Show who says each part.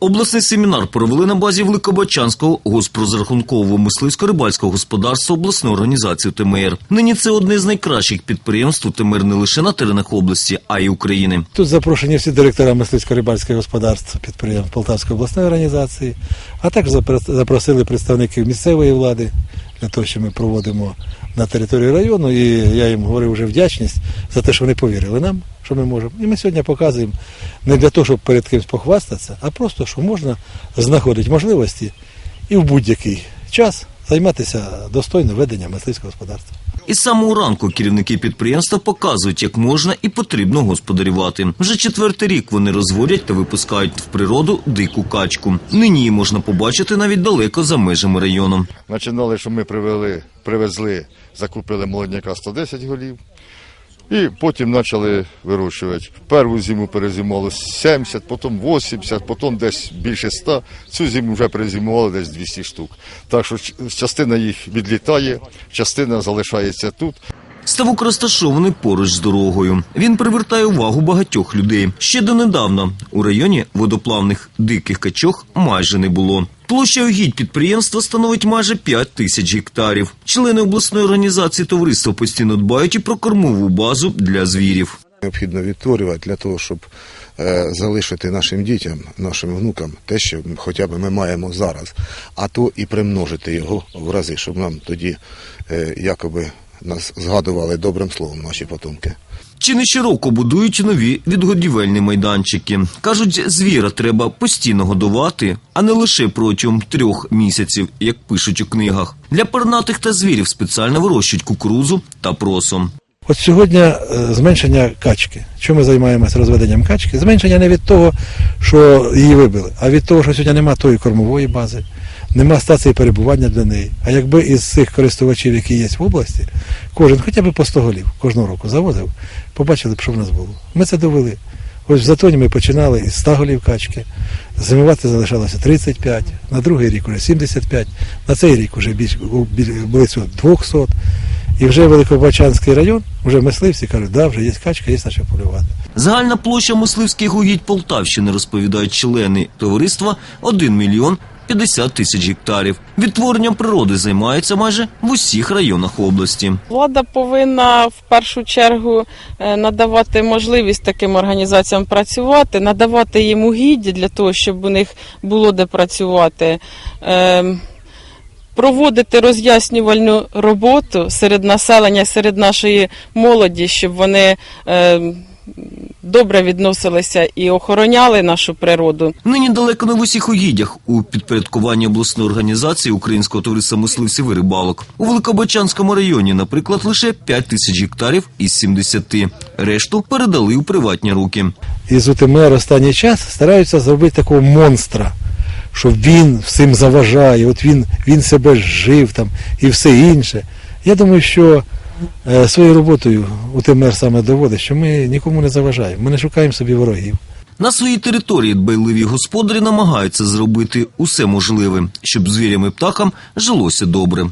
Speaker 1: Обласний семінар провели на базі Великобачанського госпрозрахункового мисливсько-рибальського господарства обласної організації УТМР. Нині це одне з найкращих підприємств УТМР не лише на теренах області, а й України.
Speaker 2: Тут запрошені всі директора мисливсько-рибальських господарств підприємств Полтавської обласної організації, а також запро- запросили представників місцевої влади для того, що ми проводимо на території району. І я їм говорив вже вдячність за те, що вони повірили нам, що ми можемо. І ми сьогодні показуємо не для того, щоб перед кимось похвастатися, а просто, що можна знаходити можливості і в будь-який час займатися достойно веденням мисливського господарства.
Speaker 1: І з самого ранку керівники підприємства показують, як можна і потрібно господарювати. Вже четвертий рік вони розводять та випускають в природу дику качку. Нині її можна побачити навіть далеко за межами району.
Speaker 3: Починали, що ми привели, привезли, закупили молодняка 110 голів. І потім почали вирощувати. Першу зиму перезимували 70, потім 80, потім десь більше 100. Цю зиму вже перезимували десь 200 штук. Так що частина їх відлітає, частина залишається тут.
Speaker 1: Ставок розташований поруч з дорогою. Він привертає увагу багатьох людей. Ще донедавна у районі водоплавних диких качок майже не було. Площа угідь підприємства становить майже 5 тисяч гектарів. Члени обласної організації товариства постійно дбають і про кормову базу для звірів.
Speaker 4: Необхідно відтворювати для того, щоб е, залишити нашим дітям, нашим внукам те, що хоча б ми маємо зараз, а то і примножити його в рази, щоб нам тоді е, якоби нас згадували добрим словом наші потомки.
Speaker 1: Чи не щороку будують нові відгодівельні майданчики. Кажуть, звіра треба постійно годувати, а не лише протягом трьох місяців, як пишуть у книгах. Для пернатих та звірів спеціально вирощують кукурузу та просо.
Speaker 2: От сьогодні е, зменшення качки. Чому ми займаємося розведенням качки? Зменшення не від того, що її вибили, а від того, що сьогодні немає тої кормової бази, нема стації перебування для неї. А якби із цих користувачів, які є в області, кожен хоча б по 100 голів кожного року завозив, побачили б, що в нас було. Ми це довели. Ось в Затоні ми починали із 100 голів качки, зимувати залишалося 35, на другий рік уже 75, на цей рік вже близько 200. І вже Великобачанський район, вже мисливці кажуть, да, вже є качка, є на що полювати.
Speaker 1: Загальна площа мисливських угідь Полтавщини, розповідають члени товариства, 1 мільйон 50 тисяч гектарів. Відтворенням природи займаються майже в усіх районах області.
Speaker 5: Влада повинна в першу чергу е, надавати можливість таким організаціям працювати, надавати їм угіддя для того, щоб у них було де працювати. Ем, Проводити роз'яснювальну роботу серед населення, серед нашої молоді, щоб вони ем, добре відносилися і охороняли нашу природу.
Speaker 1: Нині далеко не в усіх угіддях у підпорядкуванні обласної організації Українського товариства мисливців і рибалок. У Великобачанському районі, наприклад, лише 5 тисяч гектарів із 70. Решту передали у приватні руки.
Speaker 2: Із УТМР останній час стараються зробити такого монстра, що він всім заважає, от він, він себе жив там і все інше. Я думаю, що своєю роботою УТМР саме доводить, що ми нікому не заважаємо, ми не шукаємо собі ворогів.
Speaker 1: На своїй території дбайливі господарі намагаються зробити усе можливе, щоб звірям і птахам жилося добре.